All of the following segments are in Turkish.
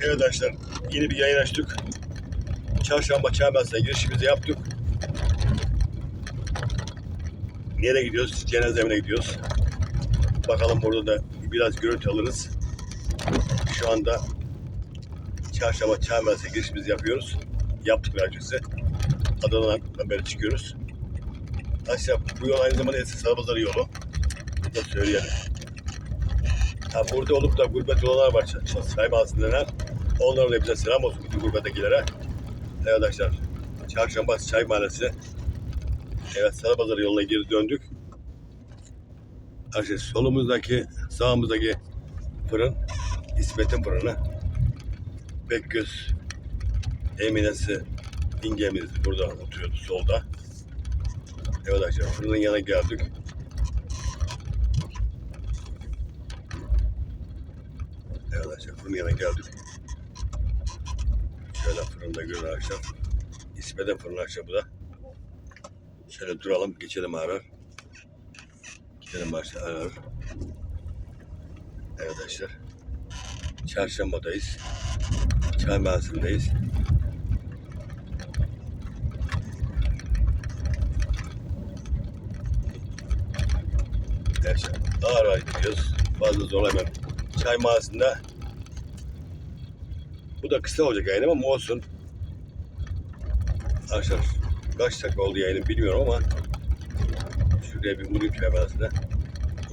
Evet arkadaşlar yeni bir yayın açtık. Çarşamba Çağmaz'da girişimizi yaptık. Nereye gidiyoruz? Cenaze evine gidiyoruz. Bakalım burada da biraz görüntü alırız. Şu anda Çarşamba Çağmaz'da girişimizi yapıyoruz. Yaptık daha öncesi. Adana'dan beri çıkıyoruz. Aşağı bu yol aynı zamanda eski Sarıpazarı yolu. Bunu da söyleyelim. Ha, burada olup da gurbet olanlar var. Sayma aslında Onlara da bize selam olsun bütün gurbettekilere. Evet arkadaşlar. Çarşamba Çay Mahallesi. Evet Sarıpazarı yoluna geri döndük. Arkadaşlar solumuzdaki sağımızdaki fırın İsmet'in fırını. Bekgöz Eminesi İngemiz burada oturuyordu solda. Evet arkadaşlar fırının yanına geldik. Evet arkadaşlar fırının yanına geldik. Şöyle fırında görün arkadaşlar. İsmet'in fırını arkadaşlar bu da. Şöyle duralım geçelim arar. Gidelim arkadaşlar arar. Evet arkadaşlar. Çarşambadayız. Çay. Gerçi ağır ağır gidiyoruz. Fazla zorlamıyorum. Çay mağazasında bu da kısa olacak yayın ama olsun. Arkadaşlar kaç dakika oldu yayının bilmiyorum ama şuraya bir vurayım mağazasına.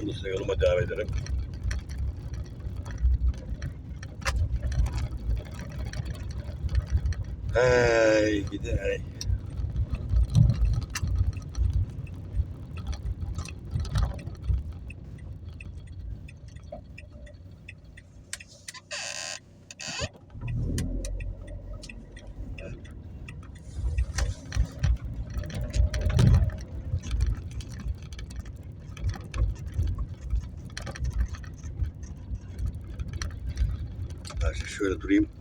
Ondan sonra yoluma devam ederim. Hey gidi hey. Arkadaşlar şöyle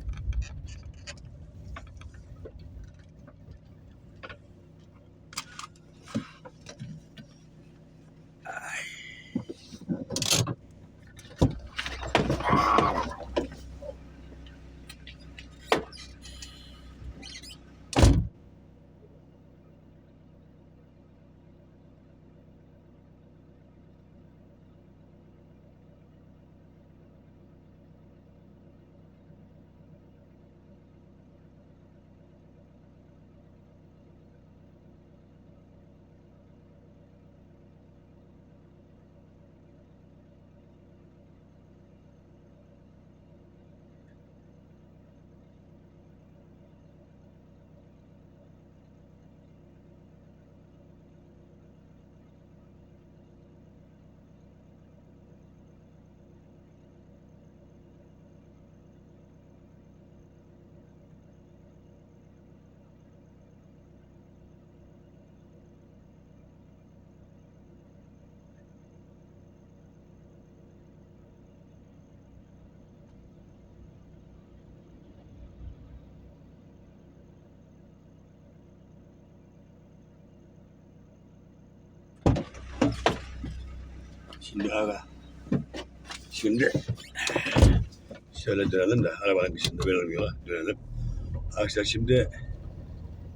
Şimdi aga. Şimdi şöyle dönelim de arabanın dışında verelim yola dönelim. Arkadaşlar şimdi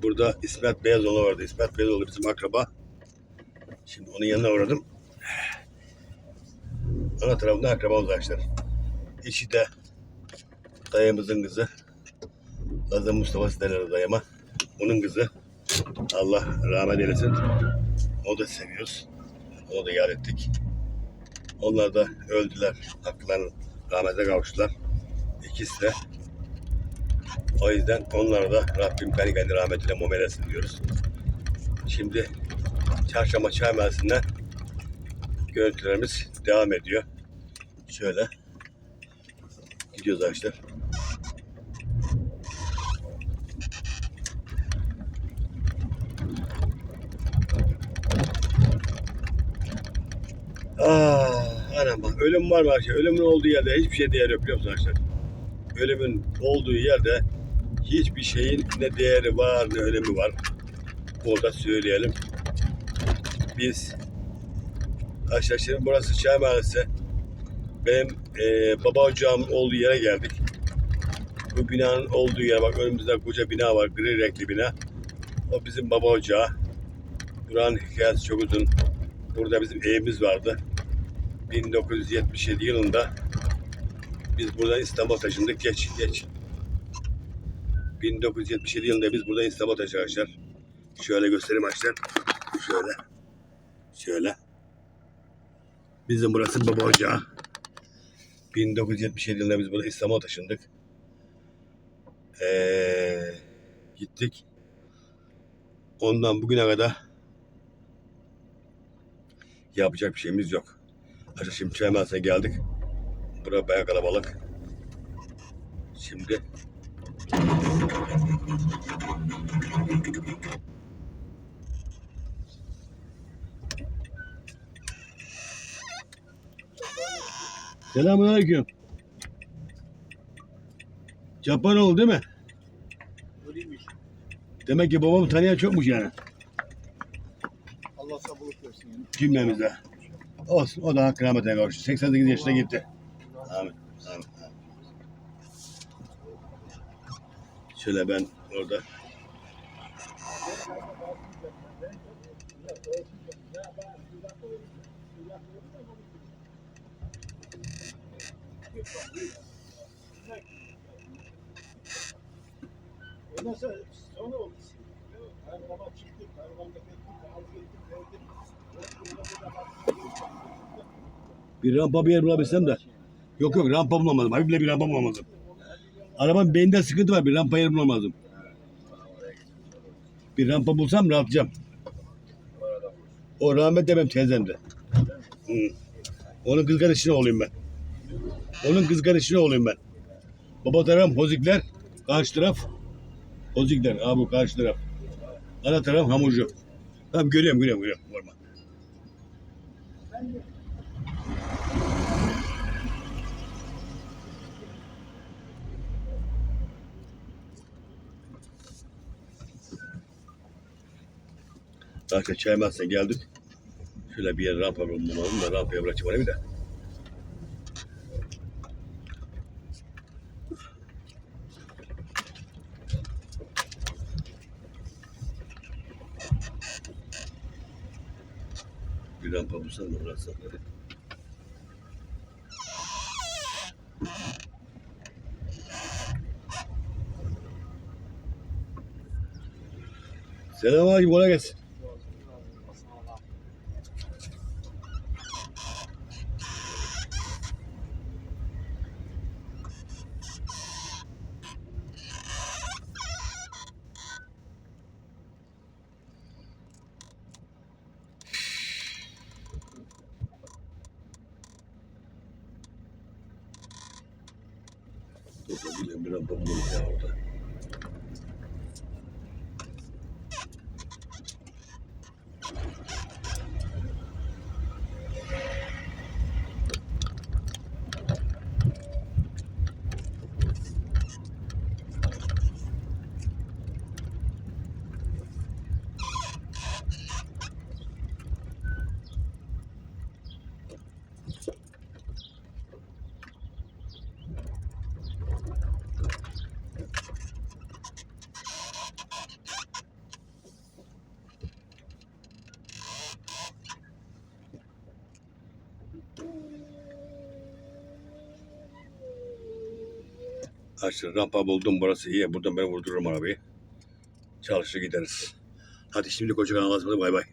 burada İsmet Beyazoğlu vardı. İsmet Beyazoğlu bizim akraba. Şimdi onun yanına uğradım. Ana tarafında akrabamız arkadaşlar. İşi de dayımızın kızı. Lazım Mustafa derler dayıma. Onun kızı. Allah rahmet eylesin. O da seviyoruz. Onu da yad ettik. Onlar da öldüler. Haklarını rahmete kavuştular. İkisi de. O yüzden onlara da Rabbim kendi kendi rahmetiyle muamelesin diyoruz. Şimdi Çarşamba Çay Mahallesi'nden görüntülerimiz devam ediyor. Şöyle gidiyoruz arkadaşlar. Ah, bak ölüm var arkadaşlar? Ölümün olduğu yerde hiçbir şey değer yok biliyor musun arkadaşlar? Ölümün olduğu yerde hiçbir şeyin ne değeri var ne önemi var. Orada söyleyelim. Biz arkadaşlar şimdi burası Çay Mahallesi. Benim eee baba ocağımın olduğu yere geldik. Bu binanın olduğu yer bak önümüzde koca bina var. Gri renkli bina. O bizim baba ocağı. Buranın hikayesi çok uzun. Burada bizim evimiz vardı. 1977 yılında biz buradan İstanbul'a taşındık. Geç, geç. 1977 yılında biz buradan İstanbul'a taşındık. Şöyle göstereyim arkadaşlar. Şöyle. Şöyle. Bizim burası baba ocağı. 1977 yılında biz burada İstanbul'a taşındık. Ee, gittik. Ondan bugüne kadar yapacak bir şeyimiz yok. Arkadaşlar şimdi Çaymanas'a geldik. Bura bayağı kalabalık. Şimdi Selamünaleyküm. Japanoğlu değil mi? Öyleymiş. Demek ki babamı tanıyan çokmuş yani Allah sabırlık versin yani. cümlemize. Olsun o da hakkı rahmetine kavuştu. 88 yaşına gitti. Amin. amin. Şöyle ben orada Ondan sonra sonra oldu. Bir rampa bir yer bulabilsem de. Yok yok rampa bulamadım. Abi bile bir rampa bulamadım. Arabanın beyninde sıkıntı var. Bir rampa yer bulamadım. Bir rampa bulsam rahatlayacağım. O rahmet de benim teyzemdi. Hı. Onun kız kardeşine olayım ben. Onun kız kardeşine olayım ben. Baba tarafım Hozikler, karşı taraf Hozikler, abi karşı taraf. Ana taraf hamurcu. Tamam görüyorum, görüyorum, görüyorum. Varma. Arkadaşlar Çaymaz'da geldik. Şöyle bir yer rampa bulmalım da rampaya bırakacağım orayı de. Bir rampa bulsam da bıraksam. Selamünaleyküm kolay gelsin. Dur da bir rampa bulalım ya orada. Açtı rampa buldum burası iyi. Buradan ben vurdururum arabayı. Çalışır gideriz. Hadi şimdi koca kanal bay bay.